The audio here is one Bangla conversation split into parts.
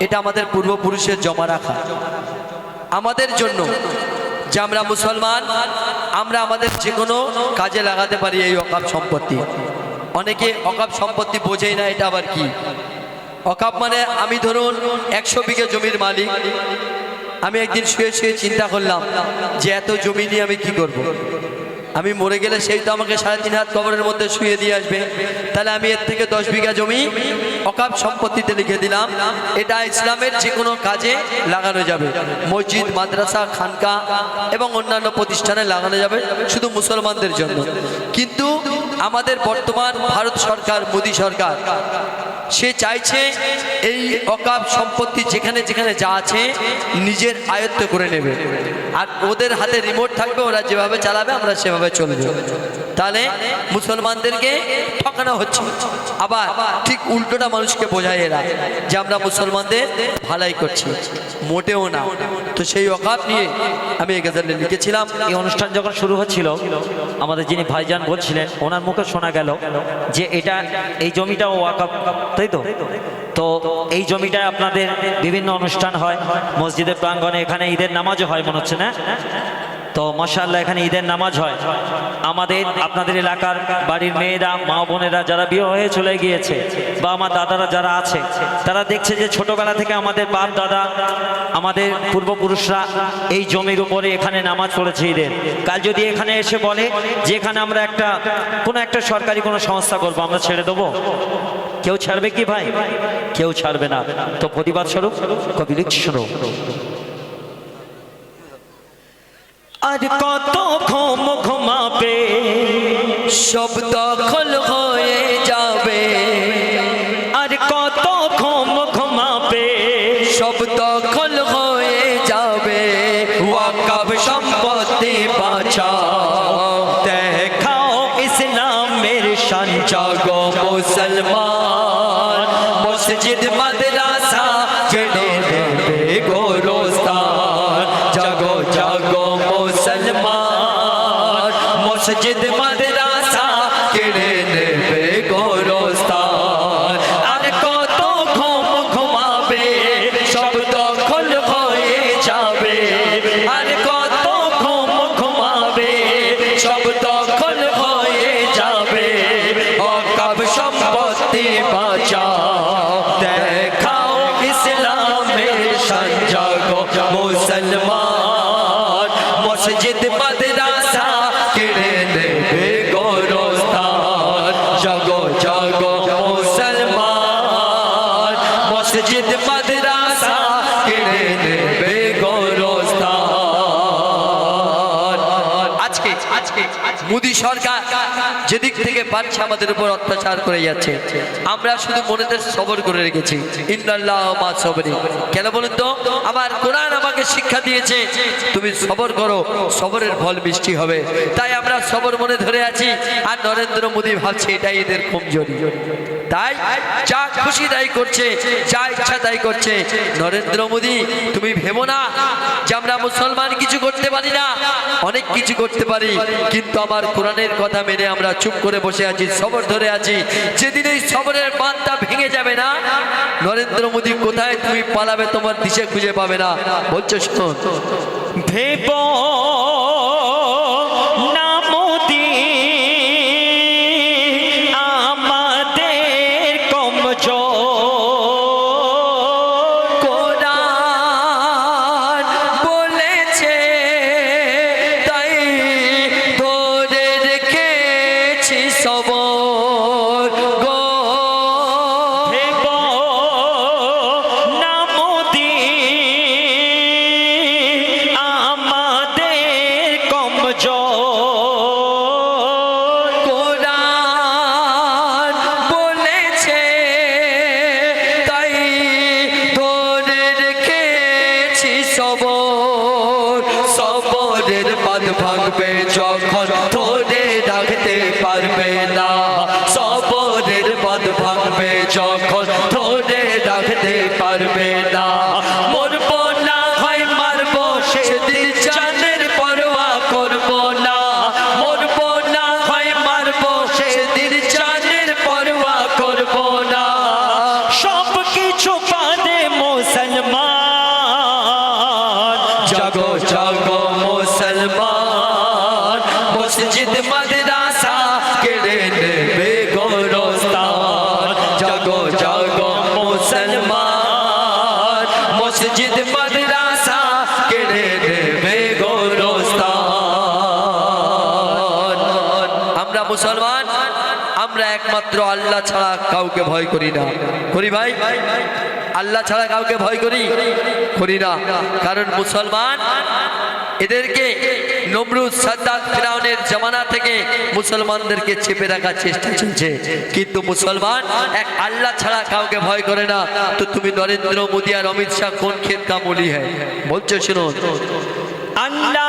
এটা আমাদের পূর্বপুরুষের জমা রাখা। আমাদের জন্য যে আমরা মুসলমান, আমরা আমাদের যে কোনো কাজে লাগাতে পারি এই অকাপ সম্পত্তি। অনেকে অকাপ সম্পত্তি বোঝেই না এটা আবার কি। অকাপ মানে আমি ধরুন একশো বিঘে জমির মালিক। আমি একদিন শুয়ে শুয়ে চিন্তা করলাম যে এত জমি নিয়ে আমি কি করব। আমি মরে গেলে সেই তো আমাকে সাড়ে তিন হাত কবরের মধ্যে শুয়ে দিয়ে আসবে। তাহলে আমি এর থেকে দশ বিঘা জমি অকাপ সম্পত্তিতে লিখে দিলাম। এটা ইসলামের যে কোনো কাজে লাগানো যাবে। মসজিদ, মাদ্রাসা, খানকা এবং অন্যান্য প্রতিষ্ঠানে লাগানো যাবে শুধু মুসলমানদের জন্য। কিন্তু আমাদের বর্তমান ভারত সরকার, মোদী সরকার সে চাইছে এই অকাপ সম্পত্তি যেখানে যেখানে যা আছে নিজের আয়ত্ত করে নেবে। আর ওদের হাতে রিমোট থাকবে, ওরা যেভাবে চালাবে, আমরা সেভাবে চলবে। তাহলে মুসলমানদেরকে ঠকানো হচ্ছে। আবার ঠিক উল্টোটা মানুষকে বোঝায় এরা যে আমরা মুসলমানদের ভালাই করছি। মোটেও না। তো সেই অকাপ নিয়ে আমি এই গজলে লিখেছিলাম। এই অনুষ্ঠান যখন শুরু হচ্ছিল, আমাদের যিনি ভাইজান বলছিলেন, ওনার মুখে শোনা গেল যে এটা, এই জমিটাও ওয়াকাপ তাই তো? তো এই জমিটায় আপনাদের বিভিন্ন অনুষ্ঠান হয়, মসজিদের প্রাঙ্গনে এখানে ঈদের নামাজও হয়, মনে হচ্ছে না? তো মাসাল্লাহ এখানে ঈদের নামাজ হয়। আমাদের, আপনাদের এলাকার বাড়ির মেয়েরা, মা বোনেরা যারা বিয়ে হয়ে চলে গিয়েছে, বা আমার দাদারা যারা আছে, তারা দেখছে যে ছোটবেলা থেকে আমাদের বাপ দাদা, আমাদের পূর্বপুরুষরা এই জমির উপরে এখানে নামাজ পড়েছে ঈদের। কাল যদি এখানে এসে বলে যে এখানে আমরা একটা, কোনো একটা সরকারি কোনো সংস্থা করব, আমরা ছেড়ে দেবো? কেউ ছাড়বে কি ভাই? কেউ ছাড়বে না। তো প্রতিবাদ স্বরূপ, কবি লিখছি আর কত ঘুম ঘুমাবে? সব সরকার যেদিক থেকে পাচ্ছে আমাদের উপর অত্যাচার করে যাচ্ছে, আমরা শুধু মনেতে সবর করে রেখেছি। ইন্দাল্লাহ মা কেন বলুন তো? আমার কোরআন আমাকে শিক্ষা দিয়েছে, তুমি সবর করো, সবরের ফল মিষ্টি হবে। তাই আমরা সবর মনে ধরে আছি, আর নরেন্দ্র মোদী ভাবছে এটাই এদের কমজোরি। তাই যা খুশি তাই করছে, যা ইচ্ছা তাই করছে। নরেন্দ্র মোদী, তুমি ভেবো না যে আমরা মুসলমান কিছু করতে পারি না? অনেক কিছু করতে পারি, কিন্তু আমার কোরআনের কথা মেনে আমরা চুপ করে বসে আছি, সবর ধরে আছি। যেদিন এই সবরের বাঁধটা ভেঙে যাবে না, নরেন্দ্র মোদী কোথায় তুমি পালাবে, তোমার দিশে খুঁজে পাবে না। বলছো শোন। ভেব পারবে না। সবরের বাদ ভাঙবে যখন ভয় করি না। করি ভাই, আল্লাহ ছাড়া কাউকে ভয় করি করি না। কারণ মুসলমান এদেরকে নমরুদ ফিরাউনের থেকে মুসলমানদেরকে চেপে রাখার চেষ্টা চলছে। কিন্তু মুসলমান এক আল্লাহ ছাড়া কাউকে ভয় করে না। তো তুমি নরেন্দ্র মোদী আর অমিত শাহ কোন ক্ষেত কামলি হ্যাঁ বলছো শুনুন। আল্লাহ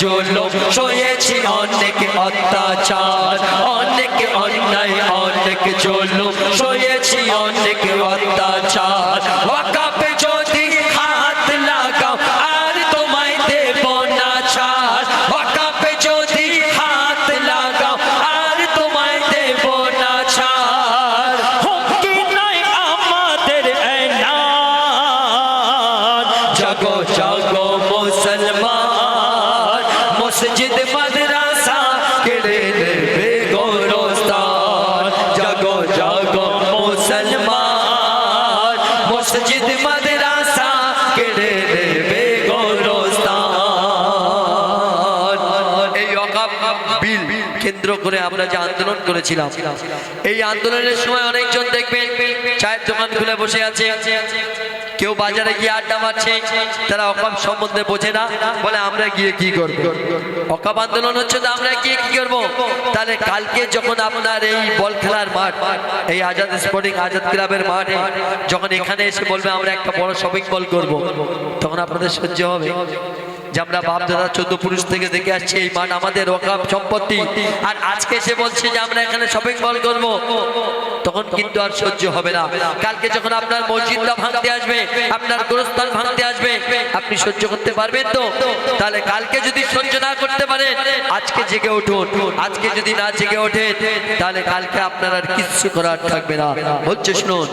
জুলুম সয়েছি অনেক অত্যাচার অনেক অন্যায় অনেক জন্য সয়েছি অনেক অত্যাচার। করে আমরা যে আন্দোলন করেছিলাম। এই আন্দোলনের সময় অনেকজন দেখবেন চায়ের দোকান খুলে বসে আছে। কেউ বাজারে গিয়ে আড্ডা মারছে। তারা অকাপ সম্বন্ধে বোঝে না। বলে, আমরা গিয়ে কি করব? অকাপ আন্দোলন হচ্ছে তো আমরা গিয়ে কি করব? তাহলে কালকে যখন আপনার এই বল খেলার মাঠ, এই আজাদ স্পোর্টিং আজাদ ক্লাবের মাঠে, যখন এখানে এসে বলবে, আমরা একটা বড় শপিং মল করব, তখন আপনাদের সহ্য হবে। যে আমরা বাপ দাদা চোদ্দ পুরুষ থেকে দেখে আসছি, এই মাঠ আমাদের ওকাপ সম্পত্তি। আর আজকে এসে বলছে যে আমরা এখানে শপিং মল করব। তখন কিন্তু আর সহ্য হবে না। কালকে যখন আপনার মসজিদটা ভাঙতে আসবে, আপনার গোরস্থান ভাঙতে আসবে, আপনি সহ্য করতে পারবেন তো? তাহলে কালকে যদি সহ্য না করতে পারেন, আজকে জেগে উঠুন। আজকে যদি না জেগে ওঠেন তাহলে কালকে আপনার আর কিচ্ছু করার থাকবে না। হচ্ছে শুনুন।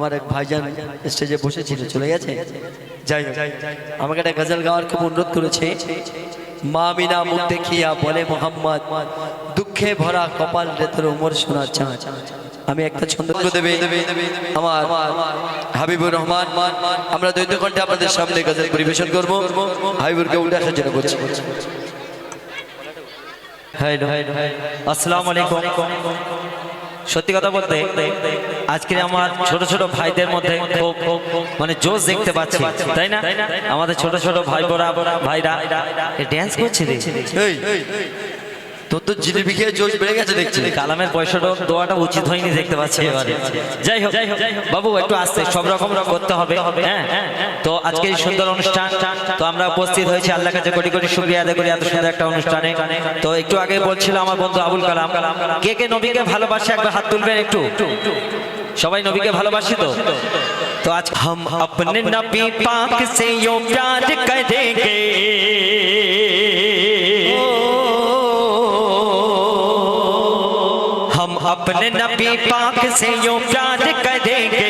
আমার এক ভাইজান স্টেজে বসেছিল, চলে গেছে? যাই আমাকে একটা গজল গাওয়ার খুব অনুরোধ করেছে। মা মিনা মুখ দেখিয়া বলে, মোহাম্মদ, দুঃখে ভরা কপাল রে তোর উমর শোনা চাঁদ। আমি একটা ছন্দ দেবে। আমার হাবিবুর রহমান, আমরা দ্বৈত কণ্ঠে আপনাদের সামনে গজল পরিবেশন করব। হাবিবুরকে উঠে আসার জন্য হ্যালো আসসালামু আলাইকুম। সত্যি কথা বলতে আজকে আমার ছোট ছোট ভাইদের মধ্যে খুব মানে জোশ দেখতে পাচ্ছি তাই না? আমাদের ছোট ছোট ভাই বোরা ভাইরা ড্যান্স করছে রে। এই। তোর তো জিলিপি খেয়ে জোশ বেড়ে গেছে দেখছি কালামের পয়সাটা দেওয়াটা উচিত হয়নি দেখতে পাচ্ছি এবারে যাই হোক বাবু একটু আসতে সব রকম করতে হবে হ্যাঁ তো আজকে এই সুন্দর অনুষ্ঠান তো আমরা উপস্থিত হয়েছি আল্লাহ কাছে কোটি কোটি শুক্রিয়া আদায় করি এত সুন্দর একটা অনুষ্ঠানে তো একটু আগে বলছিল আমার বন্ধু আবুল কালাম কে কে নবীকে ভালোবাসে একবার হাত তুলবেন একটু সবাই নবীকে ভালোবাসি তো তো আজ हम अपने नबी पाक से यो प्यार करेंगे अपने नबी पाक से यो प्यार करेंगे।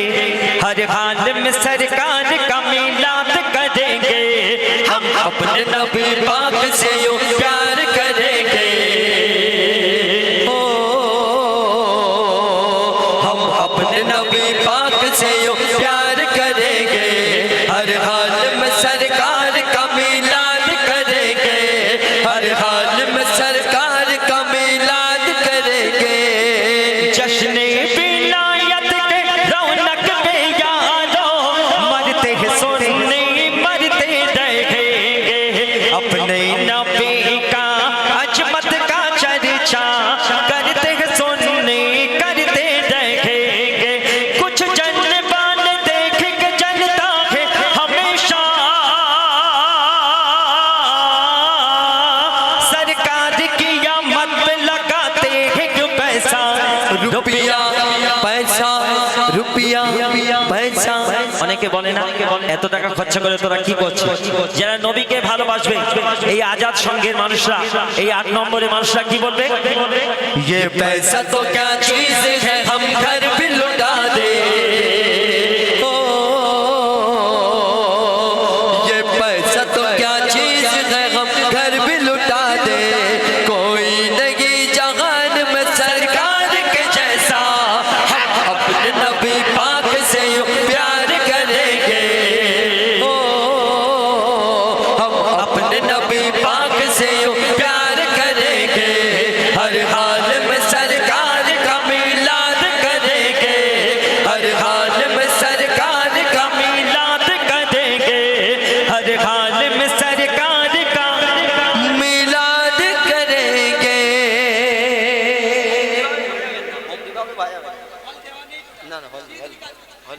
हर हाल में सरकार का मिलाद करेंगे। हम अपने नबी पाक से यूँ प्यार অনেকে বলে না এত টাকা খরচা করে তোরা কি করছিস যারা নবীকে ভালোবাসবে এই আজাদ সঙ্গের মানুষরা এই আট নম্বরের মানুষরা কি বলবে ये पैसा तो क्या चीज है हम घर भी लुटा दे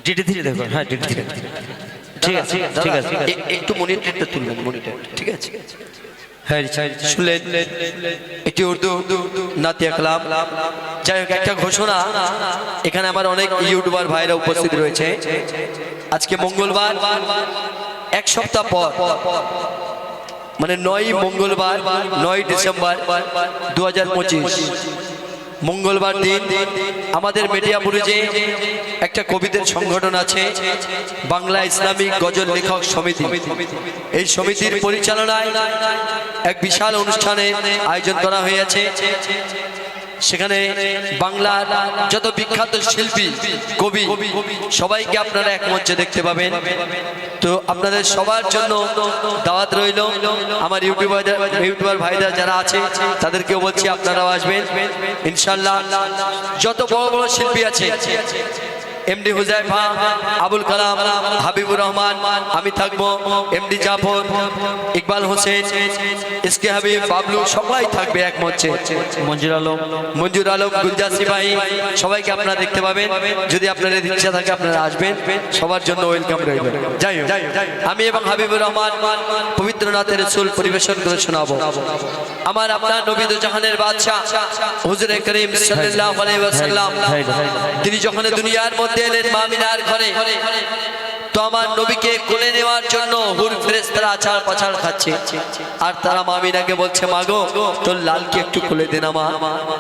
ডিটি ধীরে দেখো হ্যাঁ ডিটি ধীরে ঠিক আছে ঠিক আছে একটু মনিটরটা তুলবেন মনিটর ঠিক আছে? শুনলেন? একটি উর্দু নাতিয়া যাই হোক একটা ঘোষণা। এখানে আমার অনেক ইউটিউবার ভাইরা উপস্থিত রয়েছে। আজকে মঙ্গলবার এক সপ্তাহ পর মানে নয় মঙ্গলবার নয় ডিসেম্বর দু হাজার পঁচিশ। মঙ্গলবার দিন আমাদের মেডিয়াপুরে একটা কবিদের সংগঠন আছে, বাংলা ইসলামিক গজল লেখক সমিতি। এই সমিতির পরিচালনায় এক বিশাল অনুষ্ঠানে আয়োজন করা হয়েছে। সেখানে বাংলার যত বিখ্যাত শিল্পী, কবি, সবাইকে আপনারা এক মঞ্চে দেখতে পাবেন। তো আপনাদের সবার জন্য দাওয়াত রইল। আমার ইউটিউবার ইউটিউবার ভাইরা যারা আছে, তাদেরকেও বলছি আপনারাও আসবেন। ইনশাল্লাহ যত বড় বড় শিল্পী আছে এমডি হুজাইফা আবুল কালাম হাবিবুর রহমান আমি থাকব এমডি জাফর ইকবাল হোসেন এসকে হাবিব বাবলু সবাই থাকবে এক মঞ্চে। মঞ্জুর আলম। মঞ্জুর আলম গুলজার সিপাহী সবাইকে আপনারা দেখতে পাবেন। যদি আপনাদের ইচ্ছা থাকে আপনারা আসবেন সবার জন্য ওয়েলকাম রইল। যাই হোক আমি এবং হাবিবুর রহমান পবিত্র নাথের রসুল পরিবেশন করে শোনাবো। আমার আপনার নবীদ জাহানের বাদশাহ হুজুরে করিম সাল্লাল্লাহু আলাইহি ওয়াসাল্লাম তিনি যখন দুনিয়ার মধ্যে পৌঁছে মামিনার ঘরে। তো আমার নবীকে কোলে নেওয়ার জন্য হুর ফেরেস্তারা আচার পাচার খাচ্ছে। আর তারা মামিনাকে বলছে, মাগো, তোর লালকে একটু কোলে দে না মা।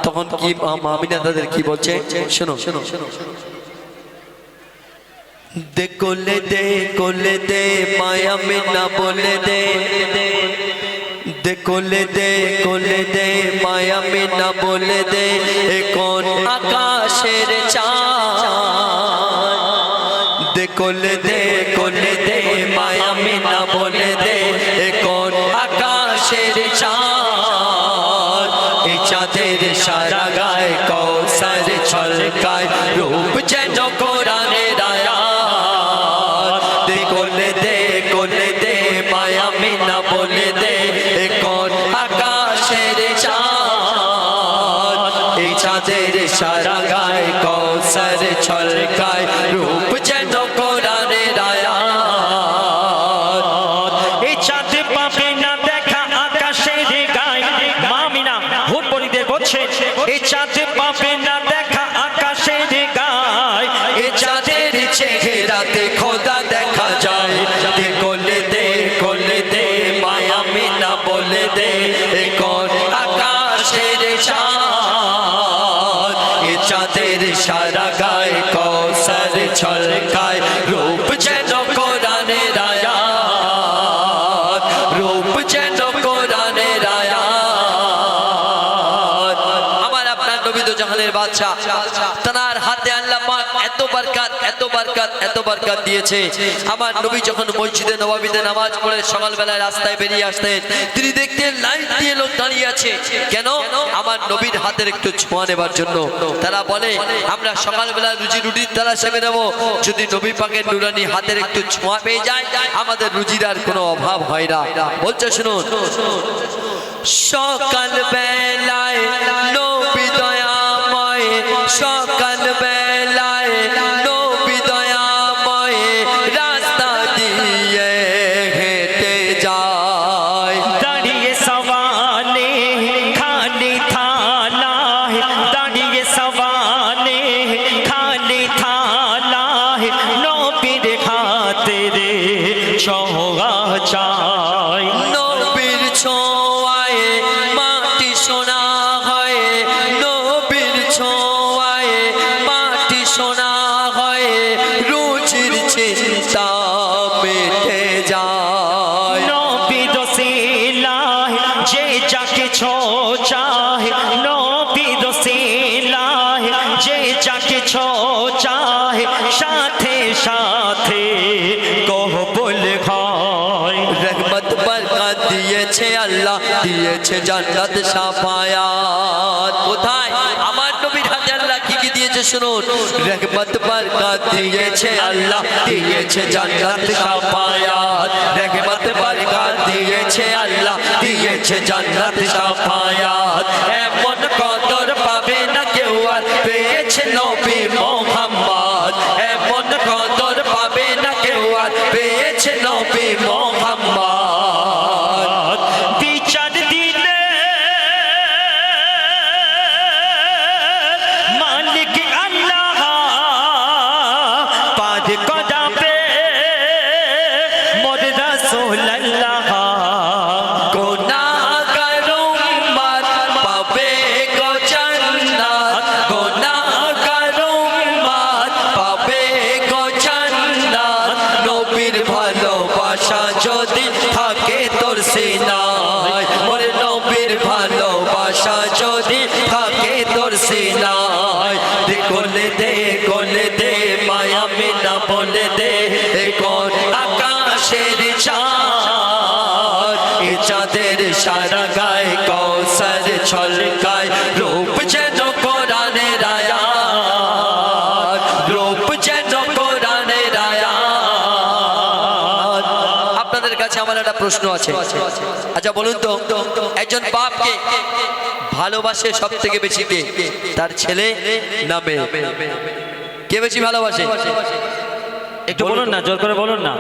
তখন কি মামিনা তাদের কি বলছে? শোনো শোনো শোনো। দে কোলে দে কোলে দে মায়ামিনা বলে দে। দে কোলে দে কোলে দে মায়ামিনা বলে দে। এ কোন আকাশের চাঁদের এত বরকত দিয়েছে। আমার নবী যখন মসজিদে নবাবিতে নামাজ পড়ে সকালবেলায় রাস্তায় বেরিয়ে আসতেন, তিনি দেখতেন লাইন দিয়ে লোক দাঁড়িয়ে আছে। কেন? আমার নবীর হাতের একটু ছোঁয়া নেবার জন্য। তারা বলে, আমরা সকালবেলা রুজি রুটির তারা সেবে নেব। যদি নবী পাকের নুরানি হাতের একটু ছোঁয়া পেয়ে যায়, আমাদের রুজির আর কোনো অভাব হয় না। বলছে, শুনুন সকাল বেলায় দিয়েছে জান্নাত সাফায়াত। কোথায়? আমার নবীর হাতে আল্লাহ কি কি দিয়েছে শুনুন। রহমত বরকত দিয়েছে আল্লাহ, দিয়েছে জান্নাত সাফায়াত। রহমত বরকত দিয়েছে আল্লাহ, দিয়েছে জান্নাত সাফায়াত। ছলকায় রূপ যেন কোরআনের আয়াত, রূপ যেন কোরআনের আয়াত। আপনাদের কাছে আমার একটা প্রশ্ন আছে। আচ্ছা বলুন তো, একজন বাপকে ভালোবাসে সব থেকে বেশি কে? তার ছেলে না মেয়ে? কে বেশি ভালোবাসে? একটু বলুন না, জোর করে বলুন না।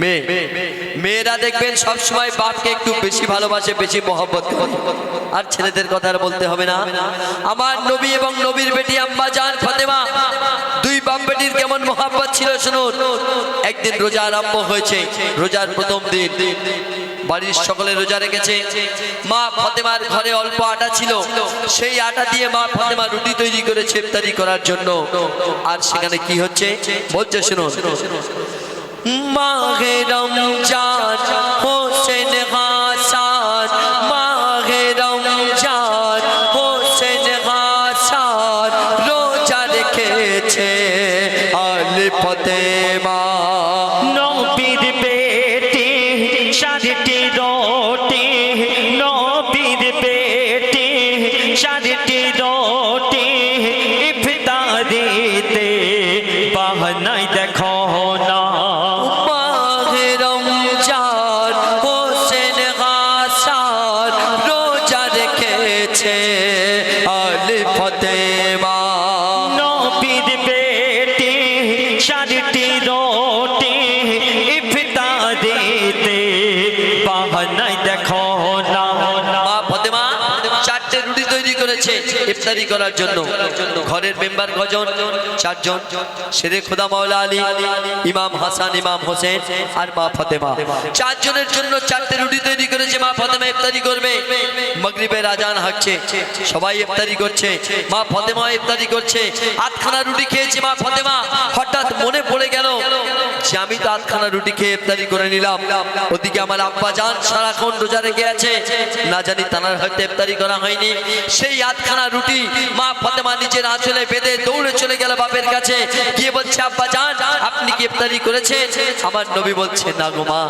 মেয়ে। মেয়েরা দেখবেন সবসময় বাপকে একটু বেশি ভালোবাসে, বেশি মহব্বত করে। আর ছেলেদের কথা আর বলতে হবে না। আমার নবী এবং নবীর বেটি আম্মা জান ফাতেমা, দুই বাপ বেটির কেমন মহাব্বত ছিল শুনুন। একদিন রোজা আরম্ভ হয়েছে, রোজার প্রথম দিন। বাড়ির সকলে রোজা রেখেছে। মা ফতেমার ঘরে অল্প আটা ছিল। সেই আটা দিয়ে মা ফতেমা রুটি তৈরি করেছে ইফতারি করার জন্য। আর সেখানে কি হচ্ছে? বলছে শুনুন। মাহে রমজান রেখেছে আলে ফতেমা ইফতারি করার জন্য ঘরের মেম্বার গজন চারজন। শেরে খোদা মাওলা আলী, ইমাম হাসান, ইমাম হোসেন আর মা ফতেমা। চারজনের জন্য চারটে রুটি তৈরি করেছে, মা ফতেমা ইফতারি করবে। মগরিবের আজান হাঁকছে সবাই ইফতারি করছে, মা ফতেমা ইফতারি করছে। আটখানা রুটি খেয়েছে মা ফতেমা। হঠাৎ মনে পড়ে গেল যে আমি তো আটখানা রুটি খেয়ে ইফতারি করে নিলাম। ওদিকে আমার আব্বা জান সারাক্ষণ রোজা রেখে আছে। না জানি তানার হয়তো ইফতারি করা হয়নি। সেই আটখানা রুটি মা ফতেমা নিজের আঁচলে বেঁধে দৌড়ে চলে গেল বাপের কাছে। গিয়ে বলছে, আব্বা জান আপনি কি ইফতারি করেছেন? আমার নবী বলছে, না গো মা,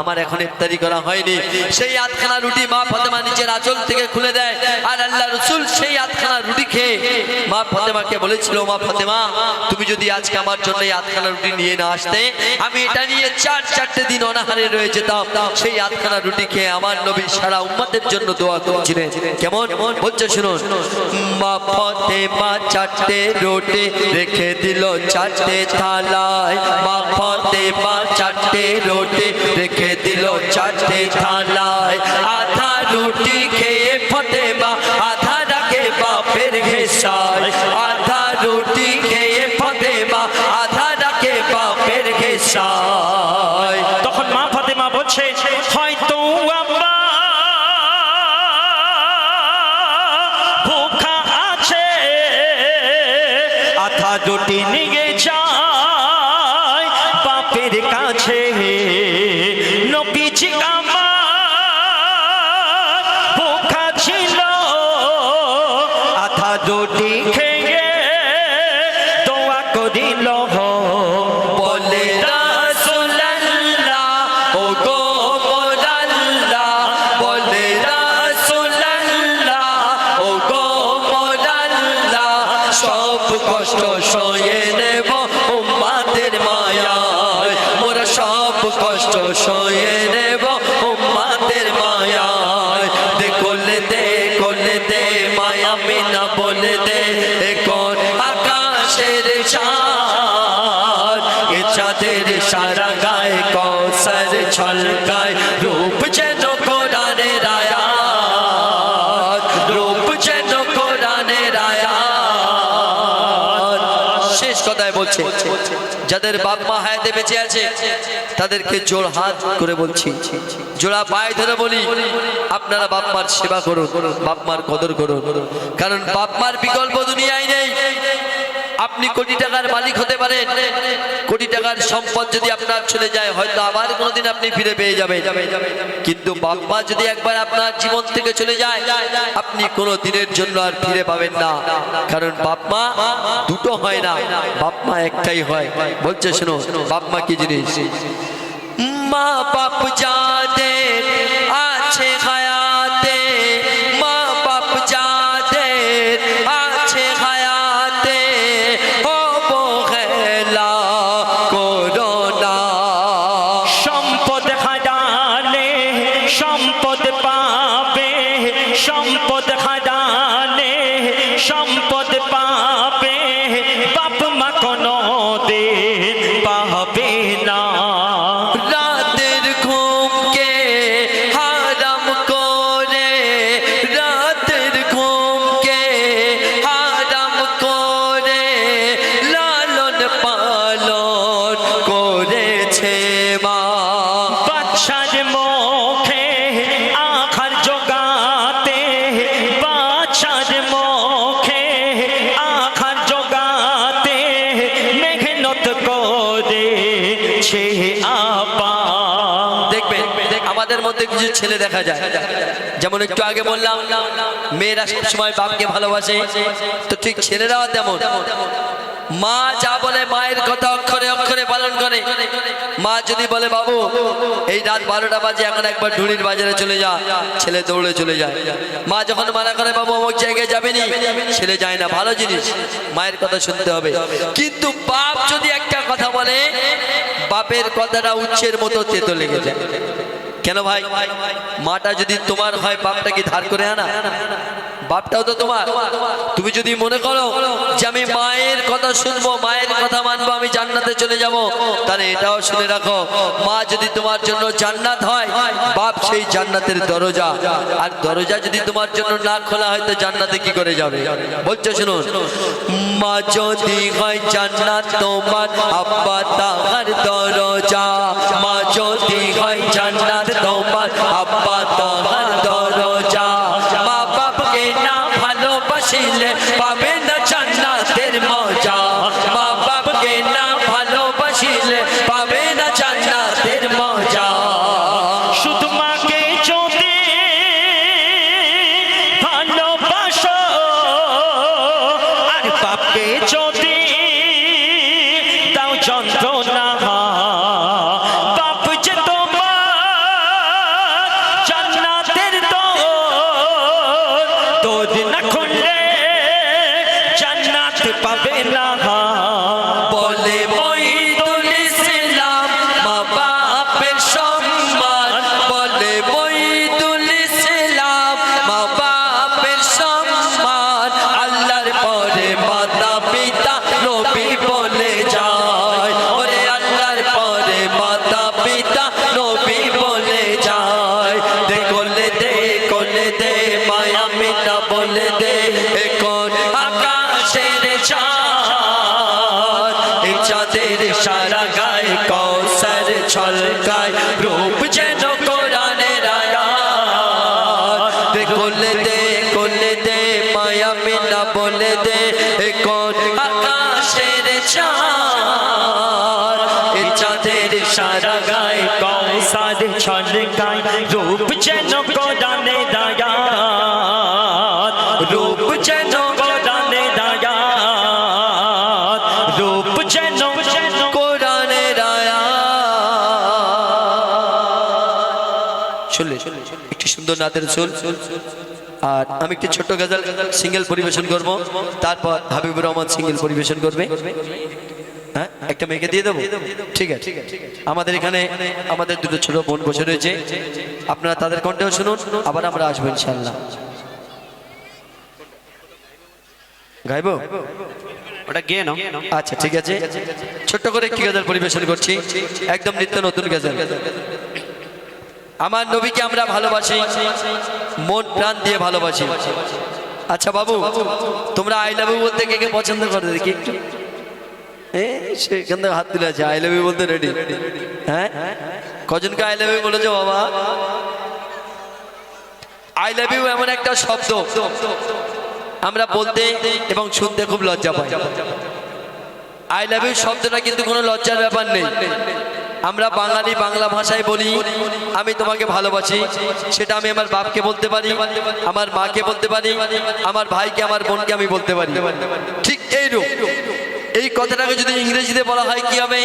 আমার এখন ইফতারি করা হয়নি। সেই আটখানা রুটি মা ফতেমা নিজের আঁচল থেকে খুলে দেয়, আর আল্লাহ রসুল সেই আটখানা রুটি খেয়ে মা ফতেমাকে বলেছিল, মা ফতেমা, তুমি যদি আজকে আমার জন্য এই আটখানা রুটি নিয়ে না আসতে, আমি এটা নিয়ে চার, চারটে দিন অনাহারে রয়ে যেতাম। সেই আটখানা রুটি খেয়ে আমার নবী সারা উম্মতের জন্য দোয়া করছিলেন। কেমন? বলছে, শুনুন মা ফতেমা চারটে রুটি রেখে দিল চারটে থালায়। মা ফতেমা চারটে রুটি রেখে দিল চারটে থালায়। আধা রুটি খেয়ে ফতেমা আধা রাখে বাপের ঘেসায় আধা রুটি খেয়ে ফতেমা আধা রাখে বাপের ঘেসায় কথায় বলছে, যাদের বাপ মা হায়াতে বেঁচে আছে, তাদেরকে জোর হাত করে বলছি, জোড়া পায়ে ধরে বলি, আপনারা বাপ মার সেবা করুন, বাপ মার কদর করুন। কারণ বাপ মার বিকল্প দুনিয়ায় নেই। আপনি কোটি টাকার মালিক হতে পারেন। কোটি টাকার সম্পদ যদি আপনার চলে যায়, হয়তো আবার কোনোদিন আপনি ফিরে পেয়ে যাবেন। কিন্তু বাপ মা যদি একবার আপনার জীবন থেকে চলে যায়, আপনি কোনো দিনের জন্য আর ফিরে পাবেন না। কারণ বাপ মা দুটো হয় না বাপ মা একটাই হয়। বলছে, শোনো বাপ মা কি জিনিস? মা বাপ যাদের আছে সম্পদ হারালে ছেলে দেখা যায়। যেমন একটু আগে বললাম, মেয়েরা সবসময় বাপকে ভালোবাসে। তো ঠিক ছেলেরাও তেমন। মা যা বলে মায়ের কথা অক্ষরে অক্ষরে পালন করে। মা যদি বলে, বাবু, এই রাত বারোটা বাজে, এখন একবার ঢুড়ির বাজারে চলে যা। ছেলে দৌড়ে চলে যায়। মা যখন মানা করে, বাবু, অমুক জায়গায় যাবে যাবেনি? ছেলে যায় না। ভালো জিনিস, মায়ের কথা শুনতে হবে। কিন্তু বাপ যদি একটা কথা বলে, বাপের কথাটা উচ্ছের মতো তেতো লেগে যায়। কেন ভাই? মাটা যদি তোমার হয়, বাপটা কি ধার করে আনা? বাপটাও তো তোমার। তুমি যদি মনে করো যে আমি মায়ের কথা শুনব, মায়ের কথা মানবো, আমি জান্নাতে চলে যাব, তাহলে এটাও শুনে রাখো। মা যদি তোমার জন্য জান্নাত হয়, বাপ সেই জান্নাতের দরজা। আর দরজা যদি তোমার জন্য না খোলা হয়, তো জান্নাতে কি করে যাবে? বলছো, শুনুন। মা যদি হয় জান্নাত, তোমার আব্বা তাহার দরজা। মা যদি হয় জান্নাত সারা গায়ে কৌসাদ ছলকায় রূপ যেন কোরআনে দায়াত, রূপ যেন কোরআনে দায়াত, রূপ যেন কোরআনের আয়াত শুনলে একটি সুন্দর নাতের সুর আর আমি একটি ছোট্ট গাজাল, সিঙ্গেল পরিবেশন করব। তারপর হাবিবুর রহমান সিঙ্গেল পরিবেশন করবে। হ্যাঁ একটা মেয়েকে দিয়ে দেবো? ঠিক আছে। আমাদের এখানে আমাদের দুটো ছোট বোন বসে রয়েছে। আপনারা তাদের কণ্ঠেও শুনুন আবার আমরা আসব ইনশাল্লাহ গাইবো? ওটা গিয়ে নাও। আচ্ছা ঠিক আছে। ছোট্ট করে একটি গাজাল পরিবেশন করছি। একদম নিত্য নতুন গাজাল। আমার নবীকে আমরা ভালোবাসি মন প্রাণ দিয়ে ভালোবাসি। আচ্ছা বাবু তোমরা আই লাভ ইউ বলতে কে কে পছন্দ করে? দেখি একটু। সেখান থেকে হাত তুলে আছে আই লাভ ইউ বলতে রেডি হ্যাঁ? কজনকে আই লাভ ইউ বলেছ বাবা? আই লাভ ইউ এমন একটা শব্দ আমরা বলতে এবং শুনতে খুব লজ্জা পাই। আই লাভ ইউ শব্দটা কিন্তু কোনো লজ্জার ব্যাপার নেই। আমরা বাঙালি বাংলা ভাষায় বলি, আমি তোমাকে ভালোবাসি, সেটা আমি আমার বাপকে বলতে পারি, আমার মাকে বলতে পারি, আমার ভাইকে, আমার বোনকে আমি বলতে পারি। ঠিক এইরূপ। এই কথাটাকে যদি ইংরেজিতে বলা হয় কি হবে?